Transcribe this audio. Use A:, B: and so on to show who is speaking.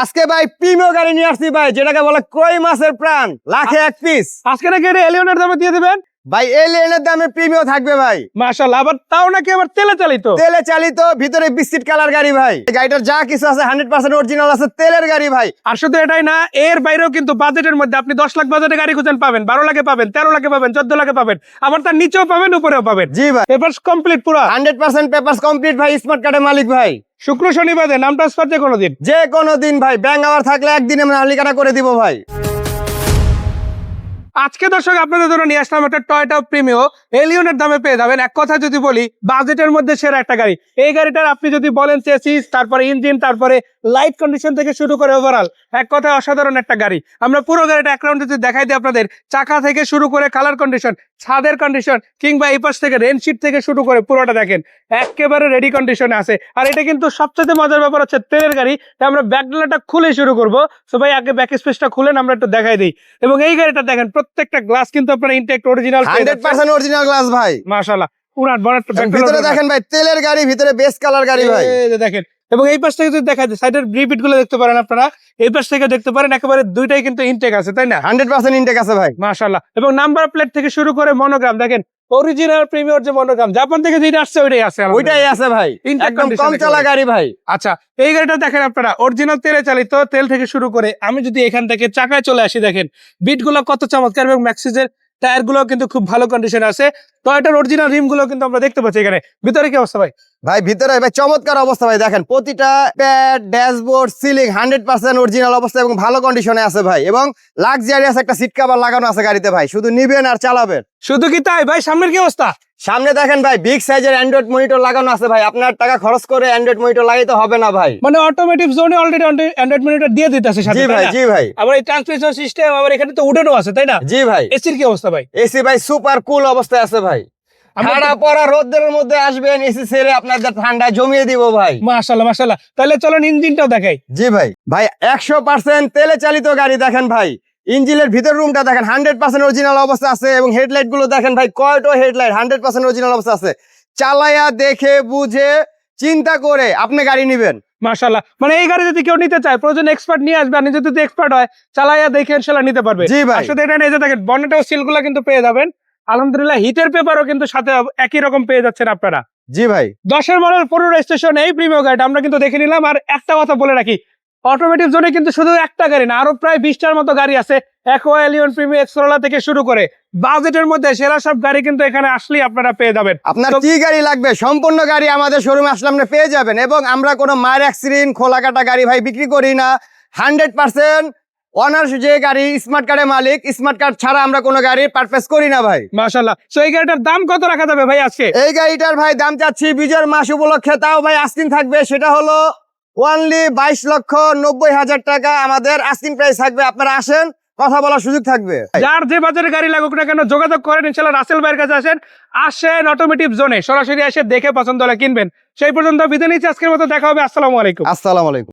A: আজকে ভাই প্রিমিয় গাড়ি নিয়ে আসছি ভাই, যেটাকে বলে কই মাছের প্রাণ, লাখে এক পিস
B: আজকে নাকি এটা এলিয়নের দামে দিয়ে দিবেন?
A: ভাই এই লেনের দামে প্রিমিয়াম থাকবে ভাই।
B: মাশাল্লাহ আবার তাও নাকি আবার তেলে চালিত?
A: তেলে চালিত ভিতরে বিস্কিট কালার গাড়ি ভাই। গাড়িটার যা কিছু আছে হান্ড্রেড পার্সেন্ট অরিজিনাল আছে তেলের গাড়ি ভাই।
B: আর শুধু এটাই না এর বাইরেও কিন্তু বাজেটের মধ্যে আপনি দশ লাখ বাজেটে গাড়ি খুঁজেন পাবেন বারো লাখে পাবেন তেরো লাখে পাবেন চোদ্দ লাখে পাবেন আবার তার নিচেও পাবেন উপরেও পাবেন।
A: জি ভাই।
B: এবার কমপ্লিট পুরো।
A: হান্ড্রেড পার্সেন্ট পেপার কমপ্লিট ভাই স্মার্ট কার্ডের মালিক ভাই।
B: শুক্র শনিবারে নাম ট্রান্সফার যে কোনো দিন।
A: যে কোনো দিন ভাই ব্যাংক আওয়ার থাকলে একদিনে মালিকানা করে দিব ভাই।
B: আজকে দর্শক আপনাদের জন্য নিয়ে আসলাম একটা টয়টা প্রিমিও এলিয়নের দামে পেয়ে যাবেন। এক কথা যদি বলি, বাজেটের মধ্যে সেরা একটা গাড়ি। এই গাড়িটার আপনি যদি বলেন চেসিস তারপরে ইঞ্জিন তারপরে লাইট কন্ডিশন থেকে শুরু করে ওভারঅল এক কথায় অসাধারণ একটা গাড়ি। আমরা পুরো গাড়িটা এক রাউন্ডে যদি দেখাই দিই আপনাদের, চাকা থেকে শুরু করে কালার কন্ডিশন ছাদের কন্ডিশন কিংবা এই পাশ থেকে রেনশিট থেকে শুরু করে পুরোটা দেখেন, একেবারে রেডি কন্ডিশনে আছে। আর এটা কিন্তু সবচেয়ে মজার ব্যাপার হচ্ছে তেলের গাড়ি, তাই আমরা ব্যাকডালাটা খুলে শুরু করব। সো ভাই, আগে ব্যাক স্পেসটা খুলেন, আমরা একটু দেখাই দিই। এবং এই গাড়িটা দেখেন প্রত্যেকটা গ্লাস কিন্তু আপনার intact original
A: hundred percent original glass ভাই।
B: মাশাআল্লাহ। পুরান বনেট
A: ভিতরে দেখেন। ভাই তেলের গাড়ি ভিতরে কালার গাড়ি ভাই।
B: দেখেন এবং এই পাশ থেকে যদি দেখা যায় সাইডের রিপিটগুলো দেখতে পারেন আপনারা এই পাশ থেকে দেখতে পারেন একেবারে দুইটাই কিন্তু ইনটেক আছে তাই না?
A: হান্ড্রেড পার্সেন্ট ইনটেক আছে ভাই।
B: মাশাআল্লাহ এবং নাম্বার প্লেট থেকে শুরু করে মনোগ্রাম দেখেন অরিজিনাল প্রিমিয়ার যে মনোগ্রাম জাপান থেকে যেটা আসছে ওইটাই আছে
A: ওইটাই আছে ভাই
B: Intact
A: একদম কম চলা গাড়ি ভাই।
B: আচ্ছা এই গাড়িটা দেখেন আপনারা অরিজিনাল তেলে চালিত তেল থেকে শুরু করে আমি যদি এখান থেকে চাকায় চলে আসি দেখেন বিটগুলো কত চমৎকার এবং ম্যাক্সিজের টায়ারগুলো কিন্তু খুব ভালো কন্ডিশন আছে। টয়টার অরিজিনাল রিমগুলো কিন্তু আমরা দেখতে পাচ্ছি এখানে। ভিতরে কি অবস্থা ভাই?
A: ভাই ভিতরে ভাই চমৎকার অবস্থা ভাই দেখেন প্রতিটা pad dashboard ceiling hundred percent original অবস্থা এবং ভালো কন্ডিশনে আছে ভাই এবং লাক্সারিয়াস একটা সিট কাভার লাগানো আছে গাড়িতে ভাই শুধু নিবেন আর চালাবেন।
B: শুধু কি তাই? ভাই সামনের কি অবস্থা?
A: সামনে দেখেন ভাই বিগ সাইজের অ্যান্ড্রয়েড মনিটর লাগানো আছে ভাই আপনার টাকা খরচ করে অ্যান্ড্রয়েড মনিটর লাগাইতে হবে না ভাই।
B: মানে অটোমেটিক জোনে অলরেডি অ্যান্ড্রয়েড মিনিটার দিয়ে দিতেছে সাথে
A: জি ভাই জি ভাই।
B: আবার এই ট্রান্সমিশন সিস্টেম আবার এখানে তো উডেনও আছে তাই না?
A: জি ভাই।
B: এসির কি অবস্থা ভাই?
A: এসি ভাই সুপার কুল অবস্থায় আছে ভাই। ঠান্ডা পড়া রোদের মধ্যে আসবেন এসি ছেড়ে আপনাদের ঠান্ডা জমিয়ে দিব ভাই।
B: মাশাআল্লাহ মাশাআল্লাহ তাহলে চলেন ইঞ্জিনটাও দেখাই।
A: জি ভাই। ভাই একশো পার্সেন্ট তেলে চালিত গাড়ি দেখেন ভাই। ইঞ্জিনের ভিতর রুমটা দেখেন হান্ড্রেড পার্সেন্ট অরিজিনাল অবস্থা আছে এবং হেডলাইটগুলো দেখেন ভাই কয়টো হেডলাইট হান্ড্রেড পার্সেন্ট অরিজিনাল অবস্থা আছে। চালায়া দেখে বুঝে চিন্তা করে আপনি গাড়ি নিবেন।
B: মাশাআল্লাহ মানে এই গাড়ি যদি কেউ নিতে চায় প্রয়োজন এক্সপার্ট নিয়ে আসবে আর যদি এক্সপার্ট হয় চালাইয়া দেখে ইনশাআল্লাহ নিতে পারবে।
A: জি ভাই।
B: শুধু এটা না, এই যে দেখেন বনেটেও সিলগুলো কিন্তু পেয়ে যাবেন। আলহামদুলিল্লাহ হিটের পেপারও কিন্তু সাথে একই রকম পেয়ে যাচ্ছেন আপনারা।
A: জি ভাই।
B: দশের মডেল পনেরো স্টেশন এই প্রিমিয়াম গাড়িটা আমরা কিন্তু দেখে নিলাম। আর একটা কথা বলে রাখি অটোমেটিক জোনে কিন্তু শুধু একটা গাড়ি না আরও প্রায় বিশটার মতো গাড়ি আছে। একো এলিয়ন প্রিমিয়াম এক্সরোলা থেকে শুরু করে বাজেটের মধ্যে সেরা সব গাড়ি কিন্তু এখানে আসলেই আপনারা পেয়ে যাবেন।
A: আপনার কি গাড়ি লাগবে? সম্পূর্ণ গাড়ি আমাদের শোরুমে আসলে আপনি পেয়ে যাবেন এবং আমরা কোনো মায়ের অ্যাক্সিডেন্ট খোলা কাটা গাড়ি ভাই বিক্রি করি না। হান্ড্রেড পার্সেন্ট অনার্স যে গাড়ি স্মার্ট কার্ডের মালিক স্মার্ট কার্ড ছাড়া আমরা কোনো গাড়ির পারচেস করি না ভাই।
B: মাশাল্লাহ তো এই গাড়িটার দাম কত রাখা যাবে ভাই আজকে?
A: এই গাড়িটার ভাই দাম চাচ্ছি বিজয়ের মাস উপলক্ষে। তাও ভাই আস্তিন থাকবে সেটা হলো ওনলি বাইশ লক্ষ নব্বই হাজার টাকা আমাদের আস্তিন প্রাইস থাকবে। আপনারা আসেন কথা বলার সুযোগ থাকবে।
B: যার যে বাজারে গাড়ি লাগুক না কেন যোগাযোগ করেন ইনশাল্লাহ রাসেল ভাইয়ের কাছে আসেন। আসেন অটোমেটিভ জোনে সরাসরি এসে দেখে পছন্দ হলে কিনবেন। সেই পর্যন্ত বিদায় নিচ্ছি আজকের মতো দেখা হবে আসসালামু আলাইকুম।
A: আসসালামু আলাইকুম।